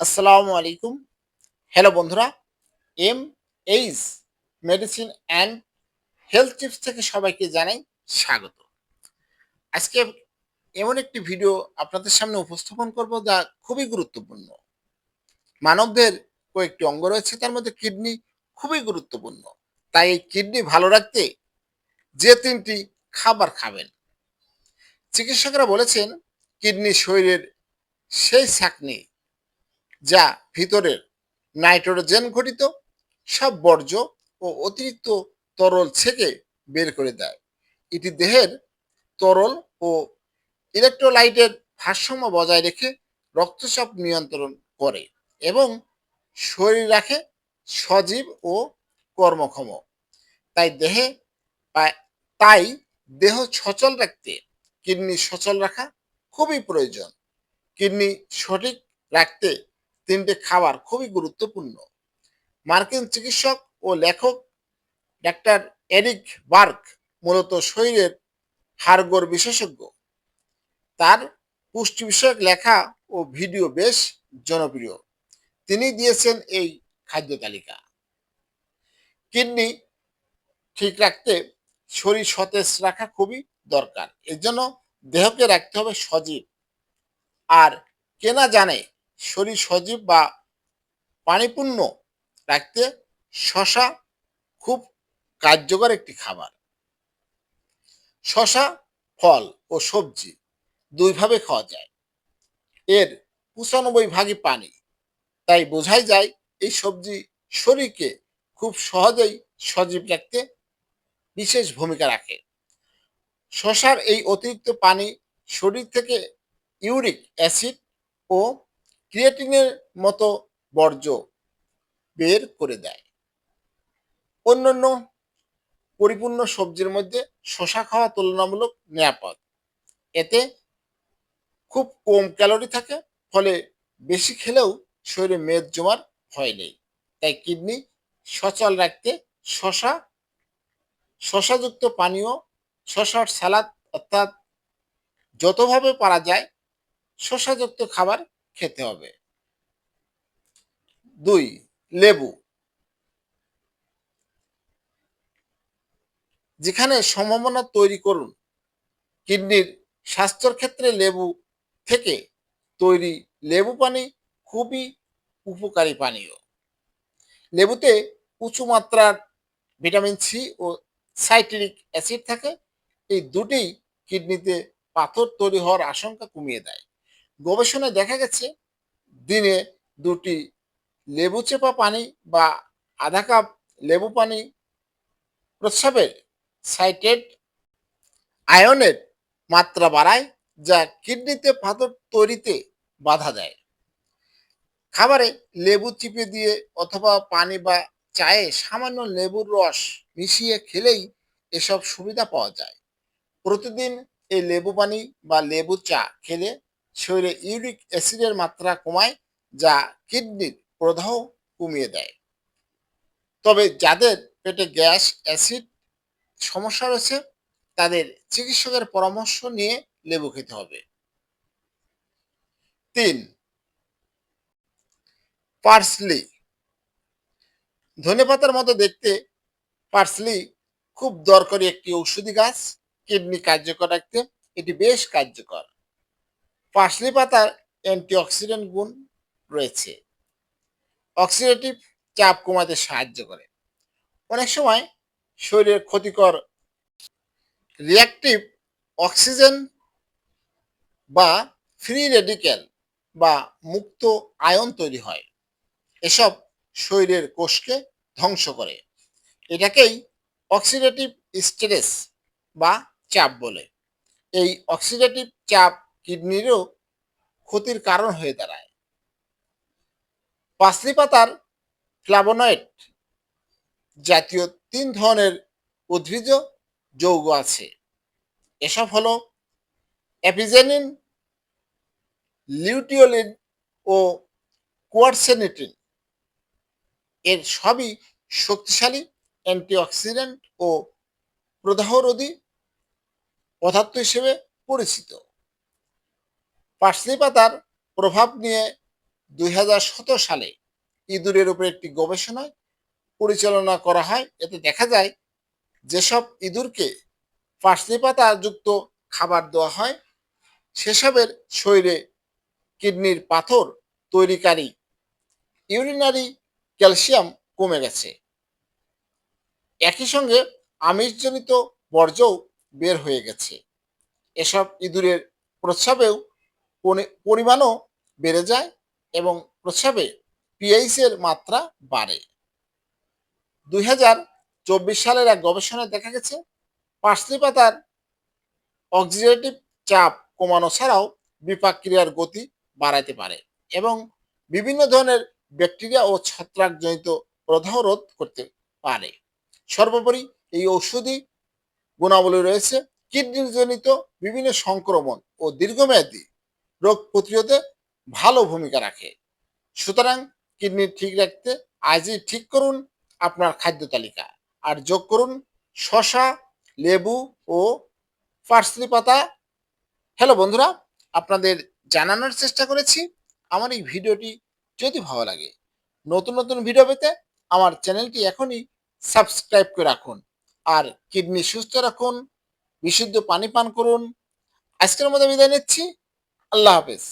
আসসালামু আলাইকুম। হ্যালো বন্ধুরা M H medicine and health tips থেকে সবাইকে জানাই স্বাগত। আজকে এমন একটি ভিডিও আপনাদের সামনে উপস্থাপন করব যা খুবই গুরুত্বপূর্ণ। মানবদের কয়েকটি অঙ্গ রয়েছে, তার মধ্যে কিডনি খুবই গুরুত্বপূর্ণ। তাই এই কিডনি ভালো রাখতে যে তিনটি খাবার খাবেন। চিকিৎসকরা বলেছেন কিডনি শরীরের সেই ছাকনি যা ভিতরের নাইট্রোজেন ঘটিত, সব বর্জ্য ও অতিরিক্ত তরল থেকে বের করে দেয়। এটি দেহের তরল ও ইলেকট্রোলাইটের ভারসাম্য বজায় রেখে রক্তচাপ নিয়ন্ত্রণ করে এবং শরীর রাখে সজীব ও কর্মক্ষম। তাই দেহে তাই দেহ সচল রাখতে কিডনি সচল রাখা খুবই প্রয়োজন। কিডনি সঠিক রাখতে তিনটে খাবার খুবই গুরুত্বপূর্ণ। মার্কিন চিকিৎসক ও লেখক ডাক্তার এরিক বার্ক মূলত শরীরের হাড়গোড় বিশেষজ্ঞ। তার পুষ্টি বিষয়ক লেখা ও ভিডিও বেশ জনপ্রিয়। তিনি দিয়েছেন এই খাদ্য তালিকা। কিডনি ঠিক রাখতে শরীর সতেজ রাখা খুবই দরকার। এর জন্য দেহকে রাখতে হবে সজীব। আর কেনা জানে শরীর সজীব বা পানিপূর্ণ রাখতে শশা খুব কার্যকর একটি খাবার। শশা, ফল ও সবজি দুইভাবে খাওয়া যায়। এর পঁচানব্বই ভাগই পানি। তাই বোঝাই যায় এই সবজি শরীরকে খুব সহজেই সজীব রাখতে বিশেষ ভূমিকা রাখে। শশার এই অতিরিক্ত পানি শরীর থেকে ইউরিক অ্যাসিড ও ক্রিয়েটিনের মতো বর্জ্য বের করে দেয়। অন্যান্য পরিপূর্ণ সবজির মধ্যে শশা খাওয়া তুলনামূলক নিরাপদ। এতে খুব কম ক্যালোরি থাকে, ফলে বেশি খেলেও শরীরে মেদ জমার ভয় নেই। তাই কিডনি সচল রাখতে শশা শশাযুক্ত পানীয় শশার সালাদ অর্থাৎ যতভাবে পারা যায় শশাযুক্ত খাবার খেতে হবে। দুই, লেবু। যেখানে সম্ভাবনা তৈরি করুন, কিডনির স্বাস্থ্যর ক্ষেত্রে লেবু থেকে তৈরি লেবু পানি খুবই উপকারী পানীয়। লেবুতে উঁচু মাত্রার ভিটামিন সি ও সাইট্রিক অ্যাসিড থাকে। এই দুটি কিডনিতে পাথর তৈরি হওয়ার আশঙ্কা কমিয়ে দেয়। গবেষণায় দেখা গেছে, দিনে দুটি লেবু চেপা পানি বা আধা কাপ লেবু পানি প্রস্রাবের সাইটেড আয়নের মাত্রা বাড়ায়, যা কিডনিতে পাথর তৈরিতে বাধা দেয়। খাবারে লেবু চিপে দিয়ে অথবা পানি বা চায়ে সামান্য লেবুর রস মিশিয়ে খেলেই এসব সুবিধা পাওয়া যায়। প্রতিদিন এই লেবু পানি বা লেবু চা খেলে শরীরে ইউরিক অ্যাসিডের মাত্রা কমায়, যা কিডনির প্রদাহ কমিয়ে দেয়। তবে যাদের পেটে গ্যাস, অ্যাসিড সমস্যা রয়েছে, তাদের চিকিৎসকের পরামর্শ নিয়ে লেবু খেতে হবে। তিন, পার্সলি। ধনে পাতার মতো দেখতে পার্সলি খুব দরকারি একটি ঔষধি গাছ। কিডনি কার্যকর রাখতে এটি বেশ কার্যকর। পার্সলি পাতার অ্যান্টিঅক্সিডেন্ট গুণ রয়েছে। অক্সিডেটিভ চাপ কমাতে সাহায্য করে। অনেক সময় শরীরের ক্ষতিকর রিয়াক্টিভ অক্সিজেন বা ফ্রি রেডিক্যাল বা মুক্ত আয়ন তৈরি হয়। এসব শরীরের কোষকে ধ্বংস করে। এটাকেই অক্সিডেটিভ স্ট্রেস বা চাপ বলে। এই অক্সিডেটিভ চাপ কিডনিরও ক্ষতির কারণ হয়ে দাঁড়ায়। পাসলি পাতার ফ্লাবোনয়েড জাতীয় তিন ধরনের উদ্ভিজ যৌগ আছে। এসব হলো অ্যাপিজেনিন, লিউটিওলিন ও কোয়ারসেনিটিন। এর সবই শক্তিশালী অ্যান্টিঅক্সিডেন্ট ও প্রদাহরোধী পদার্থ হিসেবে পরিচিত। পার্সলি পাতার প্রভাব নিয়ে দুই হাজার সতেরো সালে ইঁদুরের উপর একটি গবেষণা পরিচালনা করা হয়। এতে দেখা যায়, যেসব ইঁদুরকে পার্সলি পাতা যুক্ত খাবার দেওয়া হয়, সেসবের শরীরে কিডনির পাথর তৈরিকারী ইউরিনারি ক্যালসিয়াম কমে গেছে। একই সঙ্গে আমিষজনিত বর্জ্যও বের হয়ে গেছে। এসব ইঁদুরের প্রস্রাবেও পরি- পরিমাণও বেড়ে যায় এবং প্রস্রাবে পিএইচের মাত্রা বাড়ে। দুই সালের এক গবেষণায় দেখা গেছে পার্সলি পাতার অক্সিডেটিভ চাপ কমানো ছাড়াও বিপাক ক্রিয়ার গতি বাড়াইতে পারে এবং বিভিন্ন ধরনের ব্যাকটেরিয়া ও ছত্রাকজনিত প্রদাহ রোধ করতে পারে। সর্বোপরি এই ঔষধি গুণাবলী রয়েছে কিডনিজনিত বিভিন্ন সংক্রমণ ও দীর্ঘমেয়াদী রোগ প্রতিরোধে ভালো ভূমিকা রাখে। সুতরাং কিডনি ঠিক রাখতে আজই ঠিক করুন আপনার খাদ্য তালিকা। আর যোগ করুন শশা লেবু ও পার্সলি পাতা। হ্যালো বন্ধুরা, আপনাদের জানানোর চেষ্টা করেছি। আমার এই ভিডিওটি যদি ভালো লাগে, নতুন নতুন ভিডিও পেতে আমার চ্যানেলটি এখনই সাবস্ক্রাইব করে রাখুন। আর কিডনি সুস্থ রাখুন, বিশুদ্ধ পানি পান করুন। আজকের মতো বিদায় নিচ্ছি। আল্লাহ হাফেজ